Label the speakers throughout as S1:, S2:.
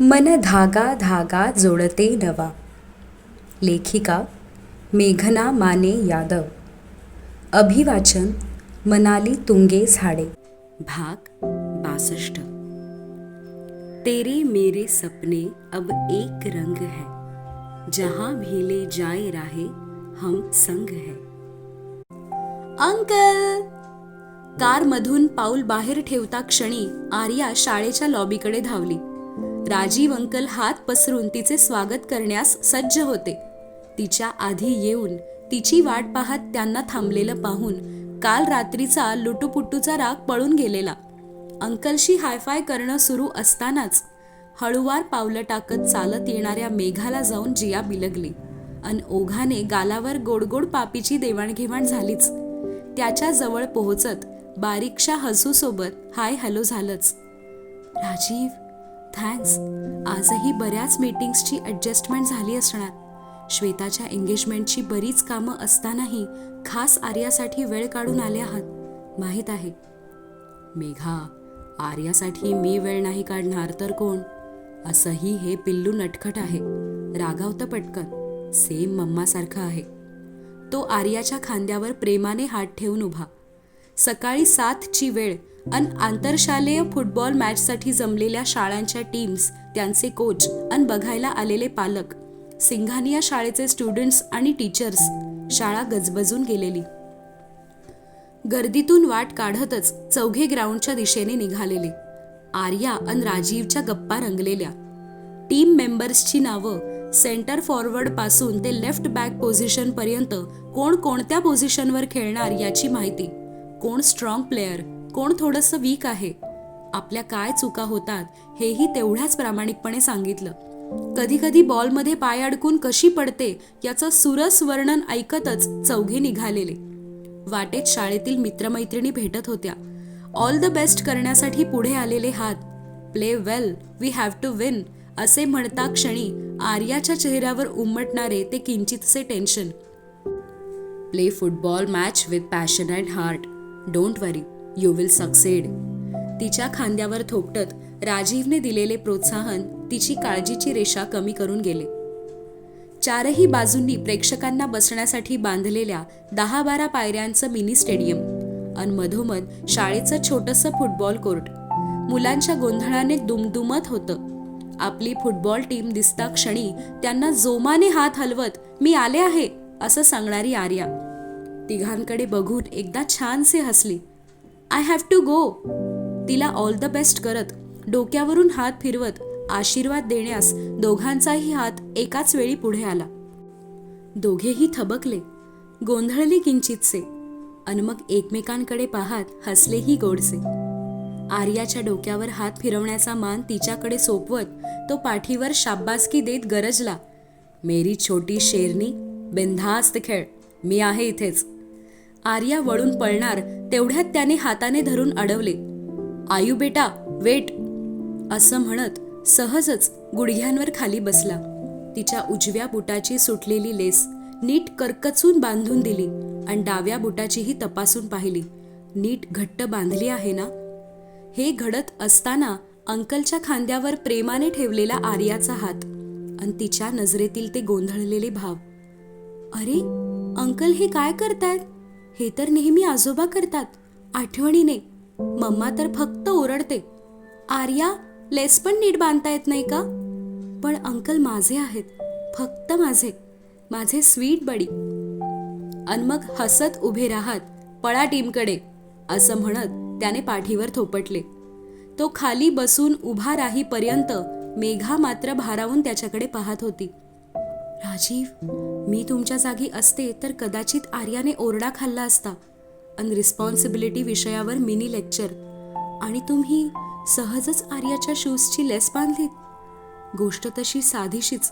S1: मन धागा धागा जोडते नवा. लेखिका मेघना माने यादव. अभिवाचन मनाली तुंगे झाडे. भाग बासष्ट. तेरे मेरे सपने अब एक रंग है. जहां भी ले जाए राहे हम संग है. अंकल! कारमधून पाऊल बाहेर ठेवता क्षणी आर्या शाळेच्या लॉबीकडे धावली. राजीव अंकल हात पसरून तिचे स्वागत करण्यास सज्ज होते. तिच्या आधी येऊन तिची वाट पाहत त्यांना थांबलेलं पाहून काल रात्रीचा लुटुपुटूचा राग पळून गेलेला. अंकलशी हायफाय करणं सुरू असतानाच हळुवार पावलं टाकत चालत येणाऱ्या मेघाला जाऊन जिया बिलगली. अन ओघाने गालावर गोडगोड पापीची देवाणघेवाण झालीच. त्याच्याजवळ पोहोचत बारीकशा हसूसोबत हाय हॅलो झालंच. राजीव थँक्स. आजही बऱ्याच मीटिंग्सची ॲडजस्टमेंट झाली असणार. श्वेताच्या एंगेजमेंटची बरीच कामं असतानाही खास आर्यासाठी वेळ काढून आले आहात. माहीत आहे. मेघा आर्यासाठी मी वेळ नाही काढणार तर कोण? असंही हे पिल्लू नटखट आहे. रागावतं पटकन सेम मम्मासारखं आहे. तो आर्याच्या खांद्यावर प्रेमाने हात ठेवून उभा. सकाळी सातची वेळ अन आंतरशालेय फुटबॉल मॅचसाठी जमलेल्या शाळांच्या टीम्स त्यांचे कोच अन बघायला आलेले पालक सिंघानिया शाळेचे स्टुडंट्स आणि टीचर्स शाळा गजबजून गेलेली. गर्दीतून वाट काढतच चौघे ग्राउंडच्या दिशेने निघालेले. आर्या अन राजीवच्या गप्पा रंगलेल्या. टीम मेंबर्सची नावं सेंटर फॉरवर्डपासून ते लेफ्ट बॅक पोझिशन पर्यंत कोण कोणत्या पोझिशनवर खेळणार याची माहिती कोण स्ट्रॉंग प्लेयर. कोण थोडंसं वीक आहे? आपल्या काय चुका होतात हेही तेवढ्याच प्रामाणिकपणे सांगितलं. कधीकधी बॉलमध्ये पाय अडकून कशी पडते याचं सुरस वर्णन ऐकतच चौघे निघालेले. वाटेत शाळेतील मित्रमैत्रिणी भेटत होत्या. ऑल द बेस्ट करण्यासाठी पुढे आलेले हात. Play well. We have to win असे म्हणता क्षणी आर्याच्या चेहऱ्यावर उमटणारे ते किंचितसे tension. Play football match with passion and heart. Don't worry. You will succeed तिच्या खांद्यावर थोपटत राजीवने दिलेले प्रोत्साहन तिची काळजीची रेषा कमी करून गेले. चारही बाजूंनी प्रेक्षकांना बसण्यासाठी बांधलेल्या दहा बारा पायऱ्यांचं मिनी स्टेडियम अन मधोमध शाळेचं छोटंसं फुटबॉल कोर्ट. मुलांच्या गोंधळाने दुमदुमत होतं. आपली फुटबॉल टीम दिसता क्षणी त्यांना जोमाने हात हलवत मी आले आहे असं सांगणारी आर्या. तिघांकडे बघून एकदा छानसे हसली. आय हॅव टू गो तिला ऑल द बेस्ट करत. डोक्यावरून हात फिरवत आशीर्वाद देण्यास दोघांचाही हात एकाच वेळी पुढे आला. दोघेही थबकले. गोंधळले किंचितसे. अन मग एकमेकांकडे पाहत हसलेही गोडसे. आर्याच्या डोक्यावर हात फिरवण्याचा मान तिच्याकडे सोपवत तो पाठीवर शाब्बासकी देत गरजला. मेरी छोटी शेरनी बिनधास्त खेळ. मी आहे इथेच. आर्या वळून पळणार तेवढ्यात त्याने हाताने धरून अडवले. आयु बेटा वेट असं म्हणत सहजच गुडघ्यांवर खाली बसला. तिच्या उजव्या बुटाची सुटलेली लेस नीट करकचून बांधून दिली आणि डाव्या बुटाचीही तपासून पाहिली. नीट घट्ट बांधली आहे ना? हे घडत असताना अंकलच्या खांद्यावर प्रेमाने ठेवलेला आर्याचा हात आणि तिच्या नजरेतील ते गोंधळलेले भाव. अरे अंकल हे काय करतायत? हे तर नेहमी आजोबा करतात. आठवणीने. मम्मा तर फक्त ओरडते. आर्या लेस पण नीट बांधता येत नाही का? पण अंकल माझे आहेत. फक्त माझे. माझे स्वीट बडी. अन मग हसत उभे राहत पळा टीमकडे असं म्हणत त्याने पाठीवर थोपटले. तो खाली बसून उभा राहीपर्यंत मेघा मात्र भारावून त्याच्याकडे पाहत होती. राजीव मी तुमच्या जागी असते तर कदाचित आर्याने ओरडा खाल्ला असता. अनरिस्पॉन्सिबिलिटी विषयावर मिनी लेक्चर आणि तुम्ही सहजच आर्याच्या शूजची लेस बांधलीत. गोष्ट तशी साधीशीच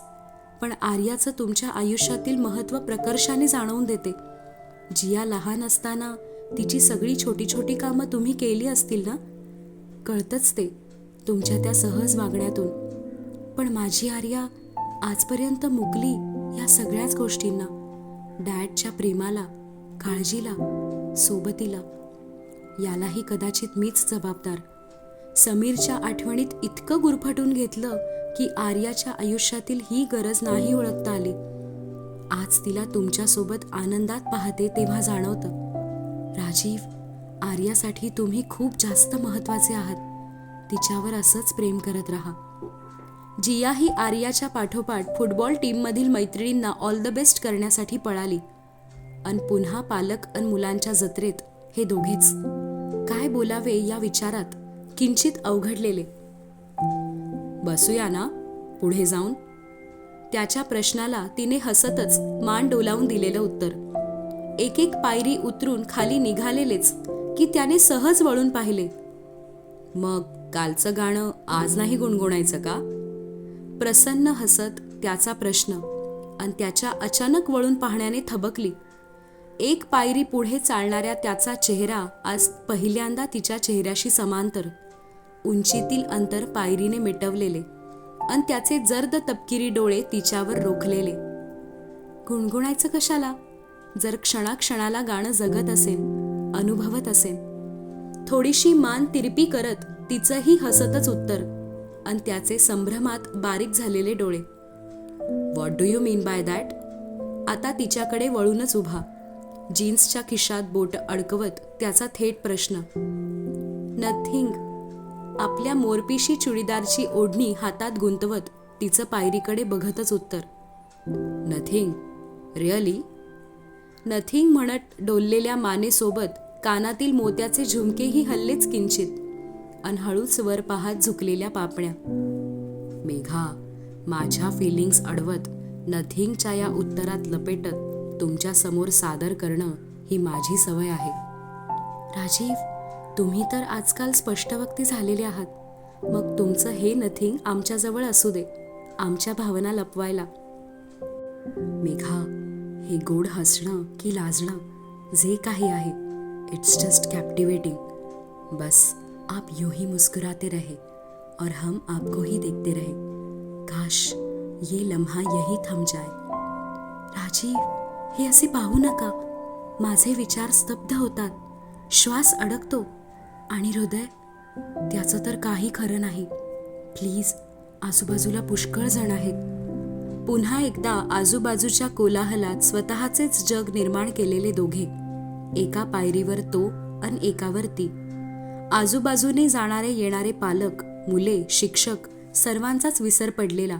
S1: पण आर्याचं तुमच्या आयुष्यातील महत्त्व प्रकर्षाने जाणवून देते. जिया लहान असताना तिची सगळी छोटी छोटी कामं तुम्ही केली असतील ना? कळतंच ते तुमच्या त्या सहज वागण्यातून. पण माझी आर्या आजपर्यंत मुकली या सगळ्याच गोष्टींना. डॅडच्या प्रेमाला काळजीला सोबतीला. यालाही कदाचित मीच जबाबदार. समीरच्या आठवणीत इतकं गुरफटून घेतलं की आर्याच्या आयुष्यातील ही गरज नाही ओळखता आली. आज तिला तुमच्यासोबत आनंदात पाहते तेव्हा जाणवतं. राजीव आर्यासाठी तुम्ही खूप जास्त महत्त्वाचे आहात. तिच्यावर असंच प्रेम करत राहा. जिया ही आर्याच्या पाठोपाठ फुटबॉल टीममधील मैत्रिणींना ऑल द बेस्ट करण्यासाठी पळाली. अन पुन्हा पालक अन मुलांच्या जत्रेत हे दोघेच. काय बोलावे या विचारात किंचित अवघडलेले. बसूया ना पुढे जाऊन. त्याच्या प्रश्नाला तिने हसतच मान डोलावून दिलेलं उत्तर. एक एक पायरी उतरून खाली निघालेलेच की त्याने सहज वळून पाहिले. मग कालचं गाणं आज नाही गुणगुणायचं का? प्रसन्न हसत त्याचा प्रश्न आणि त्याच्या अचानक वळून पाहण्याने थबकली. एक पायरी पुढे चालणाऱ्या त्याचा चेहरा आज पहिल्यांदा तिच्या चेहऱ्याशी समांतर उंचीतील अंतर पायरीने मिटवलेले आणि त्याचे जर्द तपकिरी डोळे तिच्यावर रोखलेले. गुणगुणायचं कशाला? जर क्षणाक्षणाला गाणं जगत असेल अनुभवत असेल. थोडीशी मान तिरपी करत तिचंही हसतच उत्तर आणि त्याचे संभ्रमात बारीक झालेले डोळे. What do you mean by that आता तिच्याकडे वळूनच उभा. जीन्सच्या खिशात बोट अडकवत त्याचा थेट प्रश्न. नथिंग आपल्या मोरपिशी चुडीदारची ओढणी हातात गुंतवत तिचं पायरीकडे बघतच उत्तर. नथिंग रिअली नथिंग म्हणत डोललेल्या मानेसोबत कानातील मोत्याचे झुमकेही हल्लेच किंचित. अनहळूच वर पाहत झुकलेल्या पापण्या. मेघा माझ्या फिलिंग्स अडवत नथिंगच्या या उत्तरात लपेटत तुमच्यासमोर सादर करणं ही माझी सवय आहे. राजीव तुम्ही तर आजकाल स्पष्टवक्ती झालेले आहात. मग तुमचं हे नथिंग आमच्याजवळ असू दे आमच्या भावना लपवायला. मेघा हे गोड हसणं की लाजणं जे काही आहे इट्स जस्ट कॅप्टिवेटिंग बस. आप यूं ही मुस्कुराते रहे और हम आपको ही देखते रहे। काश ये लम्हा यही थम जाए। राजीव हे असे पाहू नका। माझे विचार स्तब्ध होतात। श्वास अडकतो आणि हृदय त्याचं तर काही खरं नाही. प्लीज आजूबाजूला पुष्कळ जण आहेत. पुन्हा एकदा आजूबाजूच्या कोलाहलात स्वतःचेच जग निर्माण केलेले दोघे एका पायरीवर तो अन एकावर ती आजूबाजूने जाणारे येणारे पालक मुले शिक्षक सर्वांचाच विसर पडलेला.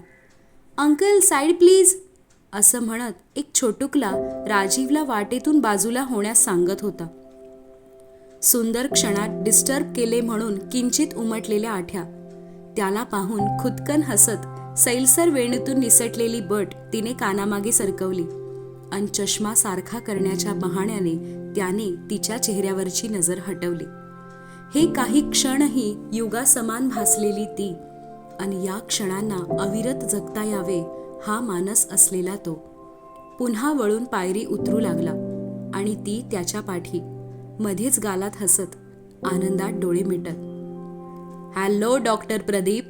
S1: अंकल साईड प्लीज असं म्हणत एक छोटुकला राजीवला वाटेतून बाजूला होण्यास सांगत होता. सुंदर क्षणात डिस्टर्ब केले म्हणून किंचित उमटलेल्या आठ्या. त्याला पाहून खुदकन हसत सैलसर वेणीतून निसटलेली बट तिने कानामागे सरकवली अन चष्मा सारखा करण्याच्या बहाण्याने त्याने तिच्या चेहऱ्यावरची नजर हटवली. हे काही क्षणही युगासमान भासलेली ती. आणि या क्षणांना अविरत जगता यावे हा मानस असलेला तो. पुन्हा वळून पायरी उतरू लागला. आणि ती त्याच्या पाठी मध्येच गालात हसत आनंदात डोळे मिटत. Hello doctor Pradeep.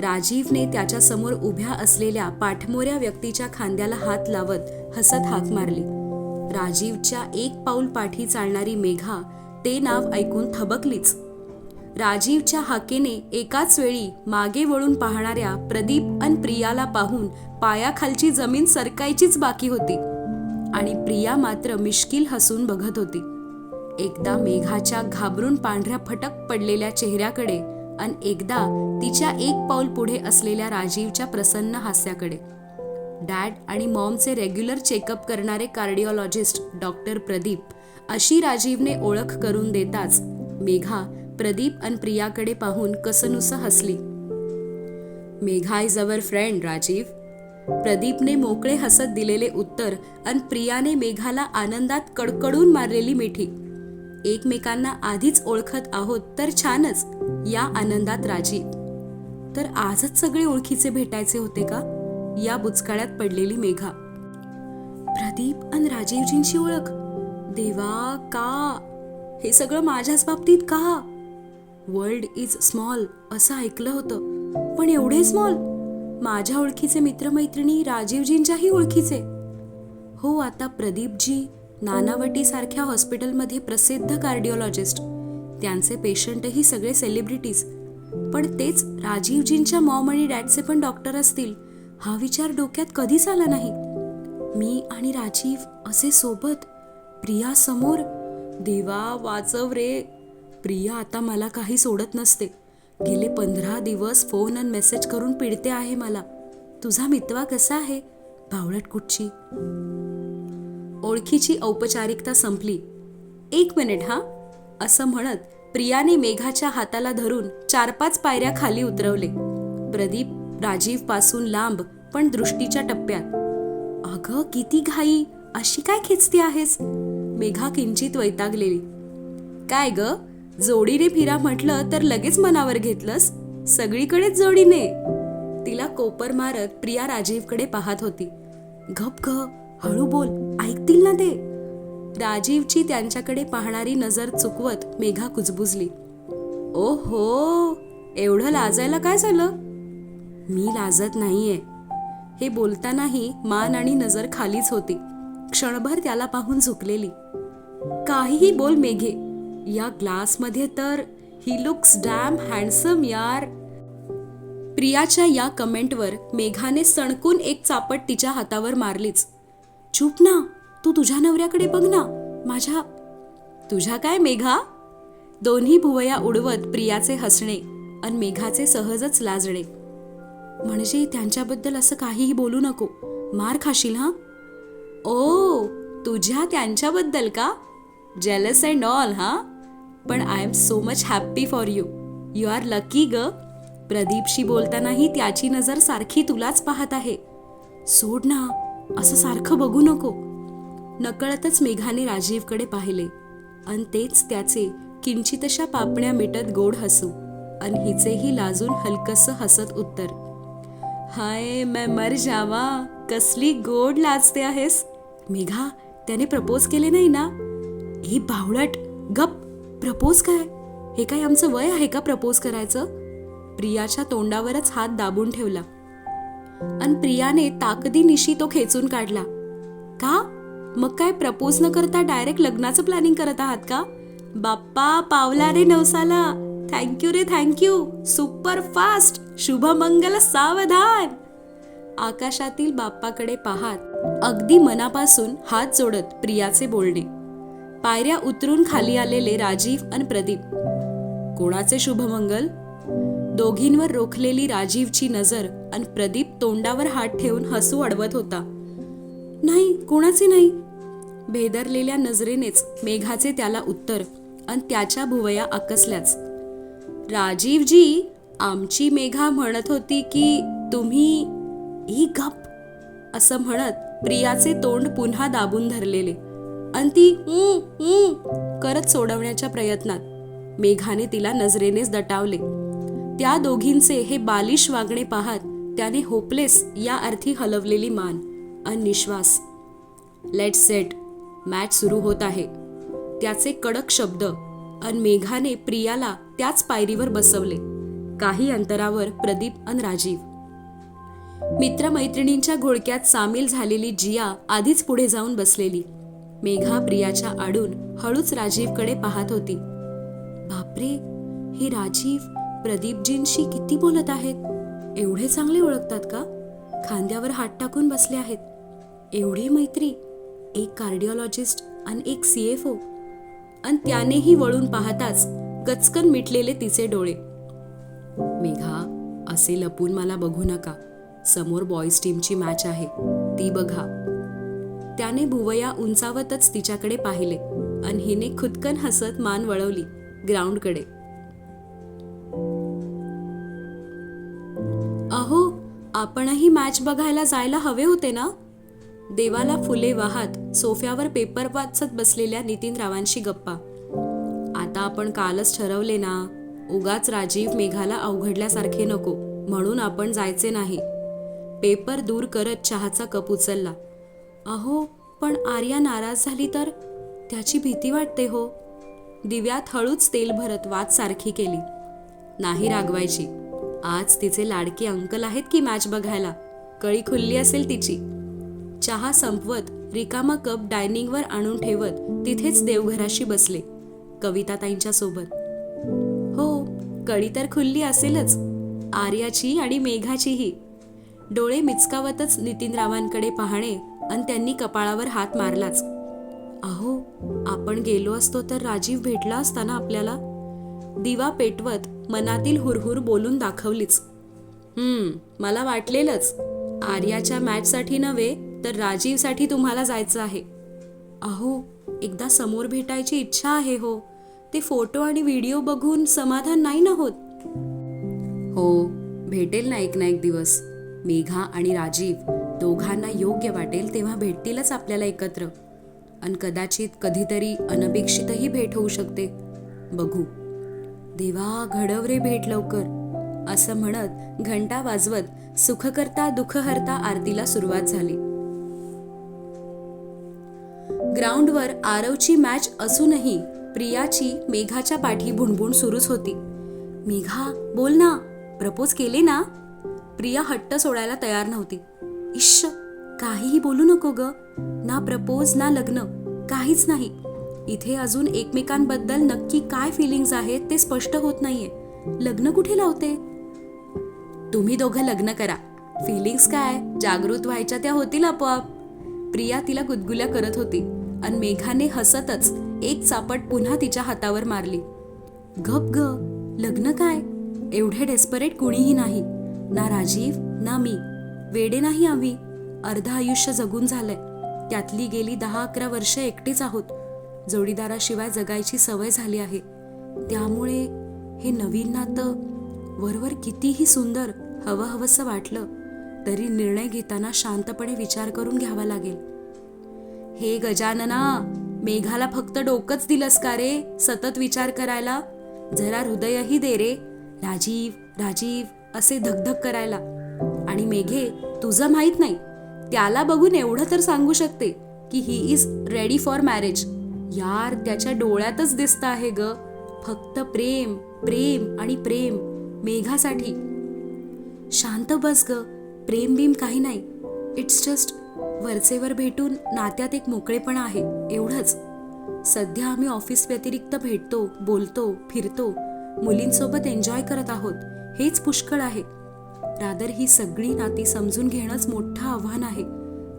S1: राजीवने त्याच्यासमोर उभ्या असलेल्या पाठमोऱ्या व्यक्तीच्या खांद्याला हात लावत हसत हाक मारली. राजीवच्या एक पाऊल पाठी चालणारी मेघा ते नाव ऐकून थबकलीच. राजीवच्या हाकेने एकाच वेळी मागे वळून पाहणाऱ्या प्रदीप अन प्रियाला पाहून पायाखालची जमीन सरकायचीच बाकी होती. आणि प्रिया मात्र मिश्किल हसून बघत होती. एकदा मेघाच्या घाबरून पांढऱ्या फटक पडलेल्या चेहऱ्याकडे अन एकदा तिच्या एक पाऊल पुढे असलेल्या राजीवच्या प्रसन्न हास्याकडे. डॅड आणि मॉमचे रेग्युलर चेकअप करणारे कार्डिओलॉजिस्ट डॉक्टर प्रदीप अशी राजीवने ओळख करून देताच मेघा प्रदीप आणि प्रियाकडे पाहून कसनुस हसली. Megha is our friend Rajiv. प्रदीपने मोकळे हसत दिलेले उत्तर अन प्रियाने मेघाला आनंदात कडकडून मारलेली मिठी. एकमेकांना आधीच ओळखत आहोत तर छानच या आनंदात राजीव. तर आजच सगळे ओळखीचे भेटायचे होते का? या बुचकाळ्यात पडलेली मेघा. प्रदीप अन राजीवजींची ओळख? देवा का? हे सगळं माझ्याच बाबतीत का? वर्ल्ड इज स्मॉल असं ऐकलं होतं. पण एवढे स्मॉल माझ्या ओळखीचे मित्रमैत्रिणी राजीवजींच्याही ओळखीचे. हो आता प्रदीपजी नानावटीसारख्या हॉस्पिटलमध्ये प्रसिद्ध कार्डिओलॉजिस्ट त्यांचे पेशंटही सगळे सेलिब्रिटीज पण तेच राजीवजींच्या मॉम आणि डॅडचे पण डॉक्टर असतील हा विचार डोक्यात कधीच आला नाही. मी आणि राजीव असे सोबत प्रिया समोर देवा वाचव रे. प्रिया आता मला काही सोडत नसते. गेले पंधरा दिवस फोन आणि मेसेज करून पिडते आहे मला. तुझा मितवा कसा आहे? भावळट कुठची? ओळखीची औपचारिकता संपली. एक मिनिट हा. असं म्हणत प्रियाने मेघाच्या हाताला धरून चार पाच पायऱ्या खाली उतरवले. प्रदीप राजीवपासून लांब पण दृष्टीच्या टप्प्यात. अगं किती घाई. अशी काय खेचती आहेस? मेघा किंचित वैतागलेली. काय ग? जोडीने फिरा म्हटलं तर लगेच मनावर घेतलंस? सगळीकडेच जोडीने. तिला कोपर मारत प्रिया राजीवकडे पाहत होती. घप घ हळू बोल ऐकतील ना ते. राजीवची त्यांच्याकडे पाहणारी नजर चुकवत मेघा कुजबुजली. ओ हो एवढं लाजायला काय झालं? मी लाजत नाहीये. हे बोलतानाही मान आणि नजर खालीच होती. क्षणभर त्याला पाहून झुकलेली. काहीही बोल मेघे. या ग्लासमध्ये तर ही लुक्स डॅम हँडसम यार. प्रियाच्या या कमेंटवर मेघाने सणकून एक चापट तिच्या हातावर मारलीच. चूप ना तू तुझ्या नवऱ्याकडे बघ ना माझ्या तुझ्या काय मेघा दोन्ही भुवया उडवत प्रियाचे हसणे आणि मेघाचे सहजच लाजणे. म्हणजे त्यांच्याबद्दल असं काहीही बोलू नको. मार खाशील हां? ओ तुझ्या त्यांच्याबद्दल का? जेलस अँड ऑल हा? पण I am so much happy for you you are lucky ग. प्रदीपशी बोलतानाही त्याची नजर सारखी तुलाच पाहत आहे. सोड ना असं सारखं बघू नको. नकळतच मेघाने राजीवकडे पाहिले. अन तेच त्याचे किंचितशा पापण्या मिटत गोड हसू. आणि हिचेही लाजून हलकस हसत उत्तर. हाय मैं मर जावा. कसली गोड लाजते आहेस. मेघा त्याने प्रपोज केले नाही ना? हे बावळट गप प्रपोज काय? हे काय आमचं वय आहे का प्रपोज करायचं? प्रियाच्या तोंडावरच हात दाबून ठेवला. अन प्रियाने ताकदीनिशी तो खेचून काढला. का? मग काय प्रपोज न करता डायरेक्ट लग्नाचं प्लॅनिंग करत आहात का? बाप्पा पावला रे नवसाला. थँक्यू रे थँक्यू सुपर फास्ट शुभमंगल सावधान. आकाशातील बाप्पाकडे पाहात अगदी मनापासून हात जोडत प्रियाचे बोलणे. पायऱ्या उतरून खाली आलेले राजीव आणि प्रदीप. कोणाचे शुभमंगल? दोघींवर रोखलेली राजीवची नजर आणि प्रदीप तोंडावर हात ठेवून हसू अडवत होता. नाही कोणाचे नाही? भेदरलेल्या नजरेनेच मेघाचे त्याला उत्तर आणि त्याच्या भुवया आकसल्याच. राजीवजी आमची मेघा म्हणत होती की तुम्ही ई गप. असं म्हणत प्रियाचे तोंड पुन्हा दाबून धरलेले. आणि ती करत सोडवण्याच्या प्रयत्नात मेघाने तिला नजरेनेच दटावले. त्या दोघींचे हे बालिश वागणे पाहत त्याने होपलेस या अर्थी हलवलेली मान. आणि निश्वास. लेट सेट मॅच सुरू होत आहे. त्याचे कडक शब्द अन मेघाने प्रियाला त्याच पायरीवर बसवले. काही अंतरावर प्रदीप अन राजीव. मित्रमैत्रिणींच्या घोळक्यात सामील झालेली जिया आधीच पुढे जाऊन बसलेली. मेघा प्रियाच्या आडून हळूच राजीवकडे पाहत होती. बापरे हे राजीव प्रदीपजींशी किती बोलत आहेत? एवढे चांगले ओळखतात का? खांद्यावर हात टाकून बसले आहेत. एवढी मैत्री एक कार्डिओलॉजिस्ट आणि एक सी एफ ओ. आणि त्यानेही वळून पाहताच गचकन मिटलेले तिचे डोळे. मेघा असे लपून मला बघू नका. समोर बॉईज टीमची मॅच आहे. ती बघा. त्याने भुवया उंचावतच तिच्याकडे पाहिले आणि हिने खुदकन हसत मान वळवली ग्राउंडकडे. अहो आपणही मॅच बघायला जायला हवे होते ना? देवाला फुले वाहत सोफ्यावर पेपर वाचत बसलेल्या नितीन रावांशी गप्पा. आता आपण कालच ठरवले ना उगाच राजीव मेघाला अवघडल्यासारखे नको म्हणून आपण जायचे नाही. पेपर दूर करत चहाचा कप उचलला. अहो पण आर्या नाराज झाली तर? त्याची भीती वाटते हो. दिव्यात हळूच तेल भरत वाद सारखी केली. नाही रागवायची. आज तिचे लाडके अंकल आहेत की मॅच बघायला? कळी खुल्ली असेल तिची. चहा संपवत रिकामा कप डायनिंगवर आणून ठेवत तिथेच देवघराशी बसले कविताताईंच्या सोबत. हो कळी तर खुलली असेलच. आर्याची आणि मेघाचीही. डोळे मिचकावतच नितीनरावांकडे पाहणे आणि त्यांनी कपाळावर हात मारलाच. अहो आपण गेलो असतो तर राजीव भेटला असता ना आपल्याला? दिवा पेटवत मनातील हुरहुर बोलून दाखवलीच. हम्म मला वाटलेलंच. आर्याच्या मॅचसाठी नव्हे तर राजीवसाठी तुम्हाला जायचं आहे. अहो एकदा समोर भेटायची इच्छा आहे हो. ते फोटो आणि व्हिडिओ बघून समाधान नाही ना होत? हो भेटेल ना एक ना एक दिवस. मेघा आणि राजीव दोघांना योग्य वाटेल तेव्हा भेटतीलच आपल्याला एकत्र. आणि कदाचित कधीतरी अनपेक्षितही भेट होऊ शकते. बघू. देवा घडव रे भेट लवकर. असं म्हणत घंटा वाजवत सुखकर्ता दुःखहर्ता आरतीला सुरुवात झाली. ग्राउंडवर आरवची मॅच असूनही प्रियाची मेघाच्या पाठी भुणभुण सुरूच होती. मेघा बोल ना. प्रपोज केले ना? प्रिया हट्ट सोडायला तयार नव्हती. इश्श काहीही बोलू नको ग. ना प्रपोज ना लग्न. काहीच नाही. इथे अजून एकमेकांबद्दल नक्की काय फिलिंग्स आहेत ते स्पष्ट होत नाहीये. लग्न कुठे लावते? तुम्ही दोघं लग्न करा. फिलिंग्स काय? जागृत व्हायच्या त्या होतील आपोआप. प्रिया तिला गुदगुल्या करत होती आणि मेघाने हसतच एक चापट पुन्हा तिच्या हातावर मारली. गप ग लग्न काय? एवढे डेस्परेट कुणीही नाही. ना राजीव ना मी. वेडे नाही आम्ही. अर्ध आयुष्य जगून झालंय. त्यातली गेली दहा अकरा वर्ष एकटीच आहोत. जोडीदाराशिवाय जगायची सवय झाली आहे. त्यामुळे हे नवीन नातं वरवर कितीही सुंदर हवं हवंसं वाटलं तरी निर्णय घेताना शांतपणे विचार करून घ्यावा लागेल. हे गजानना मेघाला फक्त डोकंच दिलंस का रे? सतत विचार करायला? जरा हृदयही दे रे. राजीव राजीव असे धकधक करायला. आणि मेघे तुझं माहीत नाही. त्याला बघून एवढं तर सांगू शकते की he is ready for marriage यार त्याच्या डोळ्यातच दिसत आहे ग. फक्त प्रेम प्रेम आणि प्रेम मेघासाठी. शांत बस ग. प्रेम बीम काही नाही. इट्स जस्ट वरचेवर भेटून नात्यात एक मोकळेपणा आहे. एवढंच. सध्या आम्ही ऑफिस व्यतिरिक्त भेटतो बोलतो फिरतो. मुलींसोबत एन्जॉय करत आहोत. हेच पुष्कळ आहे. रादर ही सगळी नाती समजून घेणंच मोठं आव्हान आहे.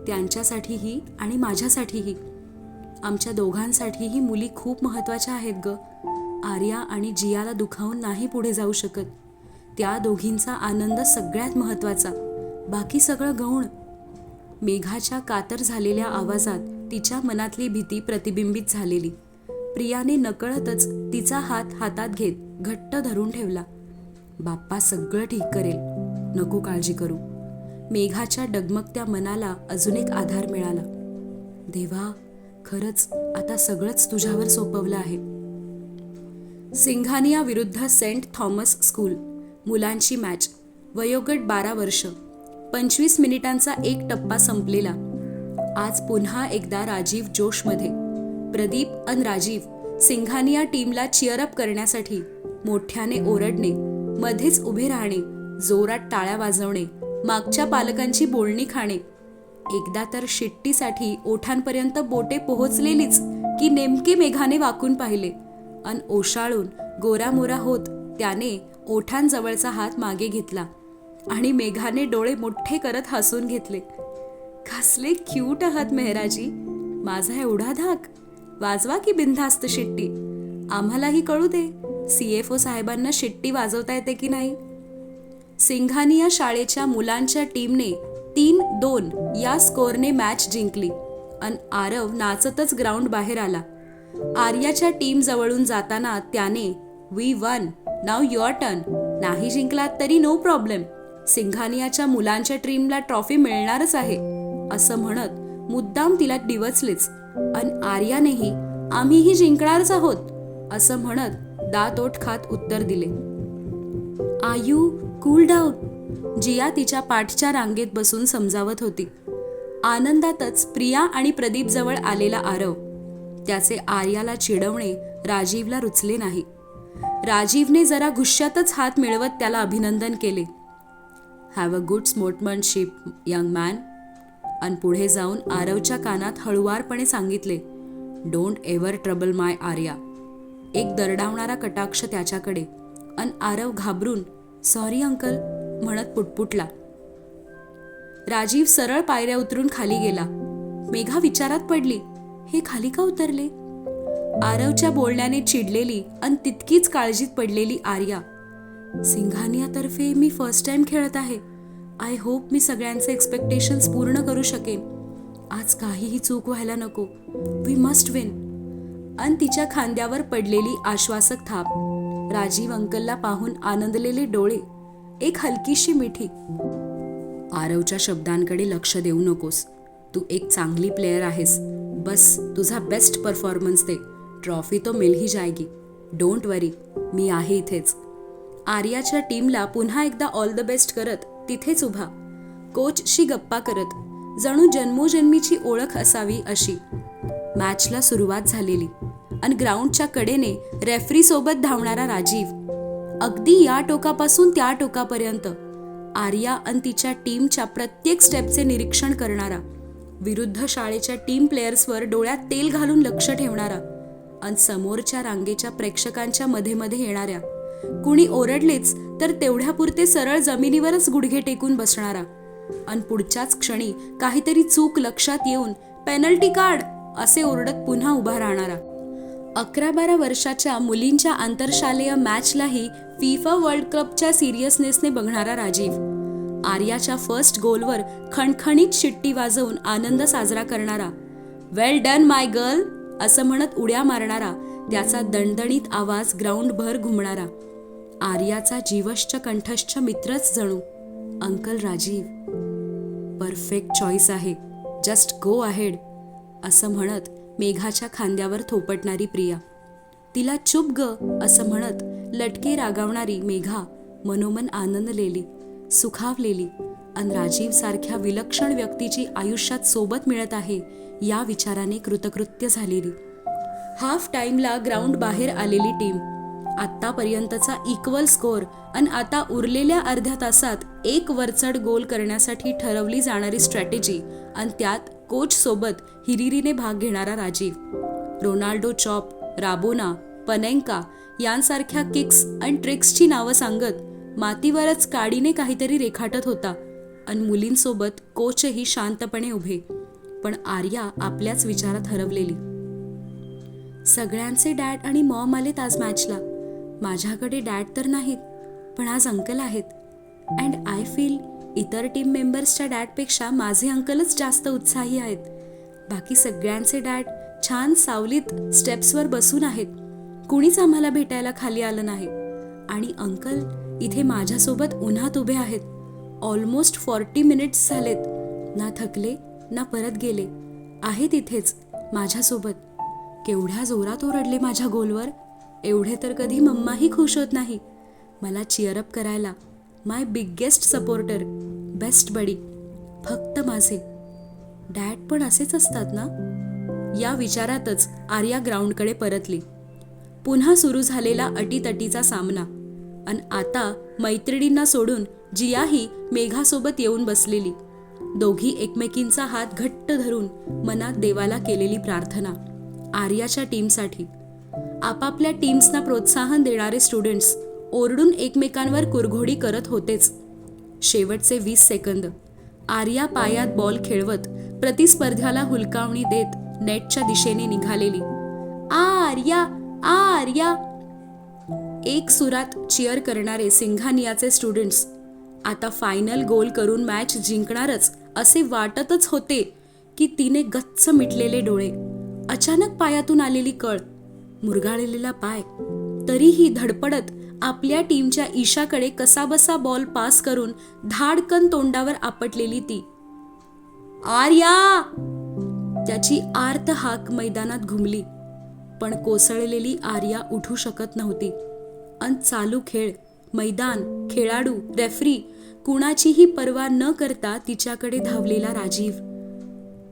S1: त्यांच्यासाठीही आणि माझ्यासाठीही. आमच्या दोघांसाठीही मुली खूप महत्त्वाच्या आहेत ग. आर्या आणि जियाला दुखावून नाही पुढे जाऊ शकत. त्या दोघींचा आनंद सगळ्यात महत्त्वाचा. बाकी सगळं गौण. मेघाच्या कातर झालेल्या आवाजात तिच्या मनातली भीती प्रतिबिंबित झालेली. प्रियाने नकळतच तिचा हात हातात घेत घट्ट धरून ठेवला. बाप्पा सगळं ठीक करेल. नको काळजी करू. मेघाच्या डगमगत्या मनाला अजून एक आधार मिळाला. देवा खरंच आता सगळंच तुझ्यावर सोपवलं आहे. सिंघानिया विरुद्ध सेंट थॉमस स्कूल मुलांची मॅच वयोगट बारा वर्ष पंचवीस मिनिटांचा एक टप्पा संपलेला. आज पुन्हा एकदा राजीव जोशमध्ये. प्रदीप अन राजीव सिंघानिया टीमला चिअरअप करण्यासाठी मोठ्याने ओरडणे. मध्येच उभे राहणे जोरात टाळ्या वाजवणे मागच्या पालकांची बोलणी खाणे. एकदा तर शिट्टीसाठी ओठांपर्यंत बोटे पोहोचलेलीच की नेमके मेघाने वाकून पाहिले. अन ओशाळून गोरामोरा होत त्याने ओठांजवळचा हात मागे घेतला आणि मेघाने डोळे मोठे करत हसून घेतले. कसले क्यूट आहात मेहराजी माझा एवढा धाक. वाजवा की बिनधास्त शिट्टी. आम्हालाही कळू दे. सीएफओ साहेबांना शिट्टी वाजवता येते की नाही? सिंघानिया शाळेच्या मुलांच्या टीमने तीन दोन या स्कोअरने मॅच जिंकली. अन आरव नाचतच ग्राउंड बाहेर आला. आर्याच्या टीम जवळून जाताना त्याने we won now your turn नाही जिंकलात तरी नो प्रॉब्लेम सिंघानियाच्या मुलांच्या टीमला ट्रॉफी मिळणारच आहे. असं म्हणत मुद्दाम तिला डिवचलेच अन आर्यानेही आम्हीही जिंकणारच आहोत. असं म्हणत दातोट खात उत्तर दिले. आयू कूल डाऊन जिया तिच्या पाठच्या रांगेत बसून समजावत होती. आनंदातच प्रिया आणि प्रदीप जवळ आलेला आरव. त्याचे आर्याला चिडवणे राजीवला रुचले नाही. राजीवने जरा गुस्स्यातच हात मिळवत त्याला अभिनंदन केले. Have a good sportsmanship young man आणि पुढे जाऊन आरवच्या कानात हळुवारपणे सांगितले don't ever trouble my Arya. एक दरडावणारा कटाक्ष त्याच्याकडे. अन आरव घाबरून सॉरी अंकल म्हणत पुटपुटला. राजीव सरळ पायऱ्या उतरून खाली गेला. मेघा विचारात पडली हे खाली का उतरले? आरवच्या बोलण्याने चिडलेली अन तितकीच काळजीत पडलेली आर्या सिंघानियातर्फे मी फर्स्ट टाइम खेळत आहे. आय होप मी सगळ्यांचे एक्सपेक्टेशन्स पूर्ण करू शकेन. आज काहीही चूक व्हायला नको. वी मस्ट विन अन तिच्या खांद्यावर पडलेली आश्वासक थाप. राजीव अंकलला पाहून आनंदलेले डोळे. एक हलकीशी मिठी. आरवच्या शब्दांकडे लक्ष देऊ नकोस. तू एक चांगली प्लेयर आहेस. बस तुझा बेस्ट परफॉर्मन्स दे. ट्रॉफी तो मिल ही जायगी डोंट वरी मी आहे इथेच. आर्याच्या टीमला पुन्हा एकदा ऑल द बेस्ट करत तिथेच उभा. कोचशी गप्पा करत. जणू जन्मोजन्मीची ओळख असावी अशी. मॅचला सुरुवात झालेली आणि ग्राउंडच्या कडेने रेफरीसोबत धावणारा राजीव. अगदी या टोकापासून त्या टोकापर्यंत आर्या आणि तिच्या टीमच्या प्रत्येक स्टेपचे निरीक्षण करणारा विरुद्ध शाळेच्या टीम प्लेयर्सवर डोळ्यात तेल घालून लक्ष ठेवणारा आणि समोरच्या रांगेच्या प्रेक्षकांच्या मध्ये मध्ये येणाऱ्या कुणी ओरडलेच तर तेवढ्यापुरते सरळ जमिनीवरच गुडघे टेकून बसणारा आणि पुढच्याच क्षणी काहीतरी चूक लक्षात येऊन पेनल्टी काढ! असे ओरडत पुन्हा उभा राहणारा. अकरा बारा वर्षाच्या मुलींच्या आंतरशालेय मॅचलाही फिफा वर्ल्ड कपच्या सिरियसनेसने बघणारा राजीव. आर्याच्या फर्स्ट गोलवर खणखणीत शिट्टी वाजवून आनंद साजरा करणारा. वेल डन माय गर्ल असं म्हणत उड्या मारणारा त्याचा दणदणीत आवाज ग्राउंडभर घुमणारा. आर्याचा जीवश्च कंठश्च मित्रच जणू अंकल राजीव. परफेक्ट चॉईस आहे. जस्ट गो अहेड असं म्हणत मेघाच्या खांद्यावर थोपटणारी प्रिया. तिला चुप ग असं म्हणत लटके रागावणारी मेघा मनोमन आनंदलेली सुखावलेली अन राजीव सारख्या विलक्षण व्यक्तीची आयुष्यात सोबत मिळत आहे या विचाराने कृतकृत्य झालेली. हाफ टाईमला ग्राउंड बाहेर आलेली टीम. आत्तापर्यंतचा इक्वल स्कोअर आणि आता उरलेल्या अर्ध्या तासात एक वरचढ गोल करण्यासाठी ठरवली जाणारी स्ट्रॅटेजी आणि त्यात कोच सोबत हिरिरीने भाग घेणारा Rajiv. Ronaldo chop rabona panenka यांसारख्या किक्स आणि ट्रिक्सची नावं सांगत मातीवरच काडीने काहीतरी रेखाटत होता आणि मुलींसोबत कोचही शांतपणे उभे. पण आर्या आपल्याच विचारात हरवलेली. सगळ्यांचे डॅड आणि मॉम आलेत आज मॅचला. माझ्याकडे डॅड तर नाहीत पण आज अंकल आहेत. अँड आय फील इतर टीम मेंबर्सच्या डॅडपेक्षा माझे अंकलच जास्त उत्साही आहेत. बाकी सगळ्यांचे डॅड छान सावलीत स्टेप्सवर बसून आहेत. कुणीच आम्हाला भेटायला खाली आलं नाही. आणि अंकल इथे माझ्यासोबत उन्हात उभे आहेत. ऑलमोस्ट फॉर्टी मिनिट्स झालेत. ना थकले ना परत गेले. आहेत इथेच माझ्यासोबत. केवढ्या जोरात ओरडले माझ्या गोलवर. एवढे तर कधी मम्माही खुश होत नाही. मला चिअरअप करायला my biggest supporter best buddy फक्त माझे. डॅड पण असेच असतात ना? या विचारातच आर्या ग्राउंडकडे परतली. पुन्हा सुरू झालेला अटीतटीचा सामना. अन आता मैत्रिणींना सोडून जियाही मेघासोबत येऊन बसलेली. दोघी एकमेकींचा हात घट्ट धरून मनात देवाला केलेली प्रार्थना आर्याच्या टीमसाठी. आपापल्या टीम्सना प्रोत्साहन देणारे स्टुडंट्स ओरडून एकमेकांवर कुरघोडी करत होतेच. शेवटचे वीस सेकंद. आर्या पायात बॉल खेळवत प्रतिस्पर्ध्याला हुलकावणी देत नेटच्या दिशेने निघालेली. आर्या! आर्या! एक सुरात चिअर करणारे सिंघानियाचे स्टुडंट्स आता फायनल गोल करून मॅच जिंकणारच असे वाटतच होते की तिने गच्च मिटलेले डोळे. अचानक पायातून आलेली कळ. मुरगाळलेला पाय. तरीही धडपडत आपल्या टीमच्या ईशाकडे कसाबसा बॉल पास करून धाडकन तोंडावर आपटलेली ती. आर्या! त्याची आर्त हाक मैदानात घुमली. पण कोसळलेली आर्या उठू शकत नव्हती. अन चालू खेळ मैदान खेळाडू रेफरी कुणाचीही पर्वा न करता तिच्याकडे धावलेला राजीव.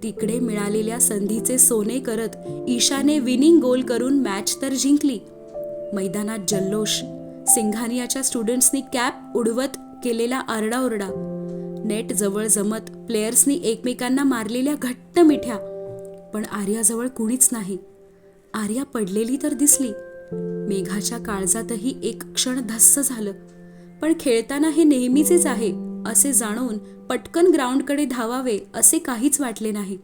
S1: तिकडे मिळालेल्या संधीचे सोने करत ईशाने विनिंग गोल करून मॅच तर जिंकली. मैदानात जल्लोष सिंघानियाच्या स्टुडंट्सनी कॅप उडवत केलेला आरडाओरडा. नेट जवळ जमत प्लेयर्सनी एकमेकांना मारलेल्या घट्ट मिठ्या. पण आर्याजवळ कुणीच नाही. आर्या पडलेली तर दिसली. मेघाच्या काळजातही एक क्षण धस्स झालं. पण खेळताना हे नेहमीचेच आहे असे जाणून पटकन ग्राउंडकडे धावावे असे काहीच वाटले नाही.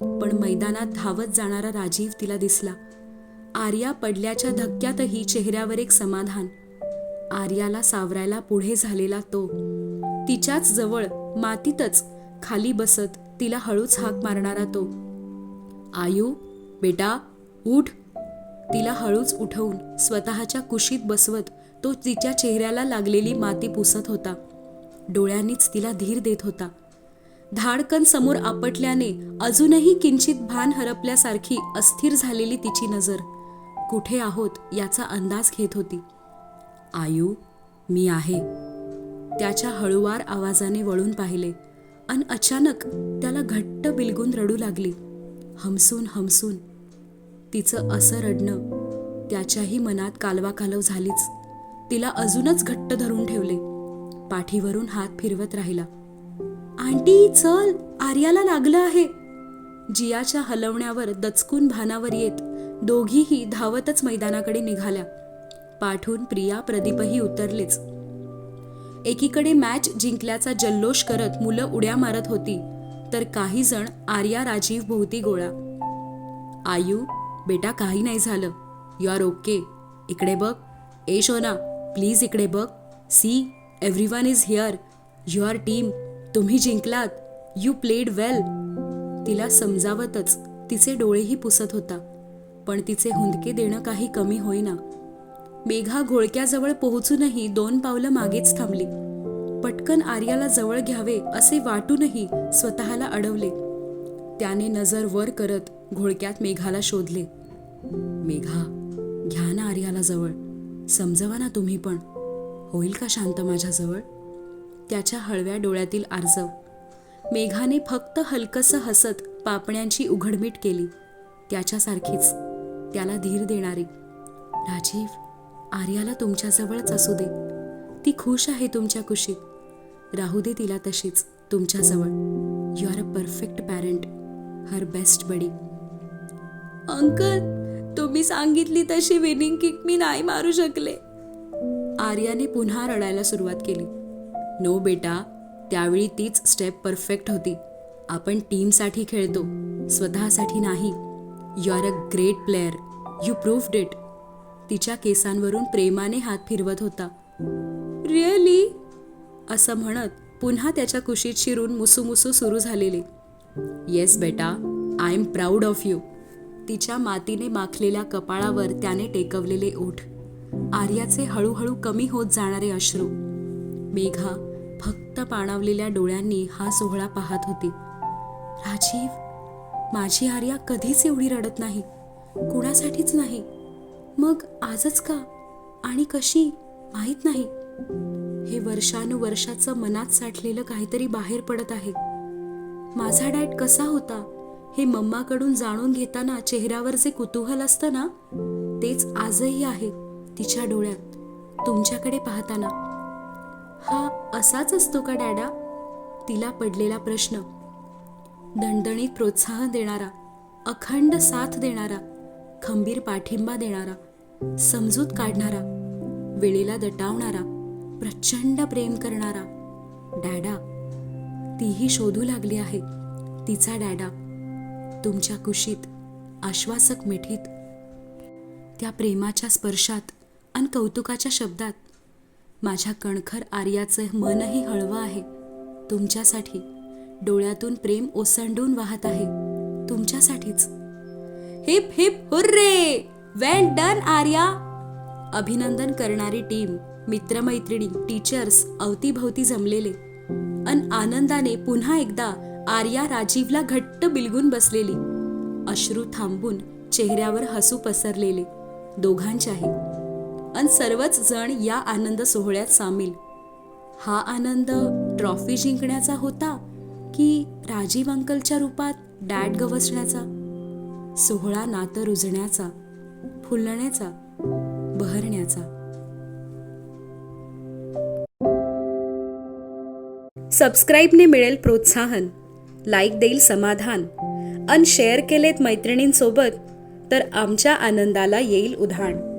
S1: पण मैदानात धावत जाणारा राजीव तिला दिसला. आर्या पडल्याच्या धक्क्यातही चेहऱ्यावर एक समाधान. आर्याला सावरायला पुढे झालेला तो. तिच्याच जवळ मातीतच खाली बसत तिला हळूच हाक मारणारा तो. आयू बेटा उठ. तिला हळूच उठवून स्वतःच्या कुशीत बसवत तो तिच्या चेहऱ्याला लागलेली माती पुसत होता. डोळ्यांनीच तिला धीर देत होता. धाडकन समोर आपटल्याने अजूनही किंचित भान हरपल्यासारखी अस्थिर झालेली तिची नजर. कुठे आहोत? याचा अंदाज घेत होती. आयू मी आहे. त्याच्या हळुवार आवाजाने वळून पाहिले अन अचानक त्याला घट्ट बिलगून रडू लागली. हमसून हमसून. तिचं असं रडणं त्याच्याही मनात कालवा कालव झालीच. तिला अजूनच घट्ट धरून ठेवले. पाठीवरून हात फिरवत राहिला. आंटी चल आर्याला लागलं आहे. जियाच्या हलवण्यावर दचकून भानावर येत दोघीही धावतच मैदानाकडे निघाल्या. पाठून प्रिया प्रदीपही उतरलेच. एकीकडे मॅच जिंकल्याचा जल्लोष करत मुलं उड्या मारत होती तर काही जण आर्या राजीव भोवती गोळा. आयू बेटा काही नाही झालं. यू आर ओके इकडे बघ. ए शोना प्लीज इकडे बघ. See every one is here your team तुम्ही जिंकलात. यू प्लेड वेल तिला समजावतच तिचे डोळेही पुसत होता पण तिचे हुंदके देणं काही कमी होईना. मेघा घोळक्याजवळ पोहोचूनही दोन पावलं मागेच थांबली. पटकन आर्याला जवळ घ्यावे असे वाटूनही स्वतःला अडवले. त्याने नजर वर करत घोळक्यात मेघाला शोधले. मेघा घ्या ना आर्याला जवळ. समजवा ना तुम्ही पण. होईल का शांत माझ्याजवळ? त्याच्या हळव्या डोळ्यातील आर्जव. मेघाने फक्त हलकसं हसत पापण्यांची उघडमीट केली. त्याच्यासारखीच. त्याला धीर देणारी. राजीव आर्याला तुमच्याजवळच असू दे. ती खुश आहे तुमच्या कुशीत. राहू दे तिला तशीच तुमच्याजवळ. You are a perfect parent her best buddy uncle तुम्ही सांगितली तशी विनिंग किक मी नाही मारू शकले. आर्याने पुन्हा रडायला सुरुवात केली. नो बेटा त्यावेळी तीच स्टेप परफेक्ट होती. आपण टीमसाठी खेळतो स्वतःसाठी नाही. You are a great player you prove it तिच्या केसांवरून प्रेमाने हात फिरवत होता. रिअली? असं म्हणत पुन्हा त्याच्या कुशीत शिरून मुसूमुसू सुरू झालेले. येस बेटा I am proud of you. तिच्या मातीने माखलेल्या कपाळावर त्याने टेकवलेले ओठ. आर्याचे हळूहळू कमी होत जाणारे अश्रू. मेघा फक्त पाणावलेल्या डोळ्यांनी हा सोहळा पाहत होती. राजीव माझी आर्या कधीच एवढी रडत नाही. कुणासाठीच नाही. मग आजच का? आणि कशी? माहीत नाही. हे वर्षानुवर्षाचं मनात साठलेलं काहीतरी बाहेर पडत आहे. माझा डॅड कसा होता हे मम्माकडून जाणून घेताना चेहऱ्यावर जे कुतूहल असतं ना तेच आजही आहे तिच्या डोळ्यात तुमच्याकडे पाहताना. हा असाच असतो का डॅडा? तिला पडलेला प्रश्न. दणदणीत प्रोत्साहन देणारा अखंड साथ देणारा. खंबीर पाठिंबा देणारा समजूत काढणारा वेळेला दटावणारा प्रचंड प्रेम करणारा डॅडा. तीही शोधू लागली आहे. तिचा डॅडा तुमच्या कुशीत आश्वासक मिठीत त्या प्रेमाच्या स्पर्शात आणि कौतुकाच्या शब्दात. माझ्या कणखर आर्याचं मनही हळवं आहे. तुमच्यासाठी डोळ्यातून प्रेम ओसंडून वाहत आहे. तुमच्यासाठीच. Hip hip hooray! Well done Arya! अभिनंदन करणारी टीम मित्रमैत्रिणी टीचर्स अवतीभवती जमलेले. अन आनंदाने पुन्हा एकदा आर्या राजीवला घट्ट बिलगून बसलेली. अश्रू थांबून चेहऱ्यावर हसू पसरलेले दोघांच्याही. अन सर्वच जण या आनंद सोहळ्यात सामील. हा आनंद ट्रॉफी जिंकण्याचा होता की राजीव अंकलच्या रूपात डॅड गवसण्याचा? सोहळा नातं रुजण्याचा फुलण्याचा बहरण्याचा. सबस्क्राईबने मिळेल प्रोत्साहन लाईक देईल समाधान अन शेअर केलेत मैत्रिणींसोबत तर आमच्या आनंदाला येईल उधाण.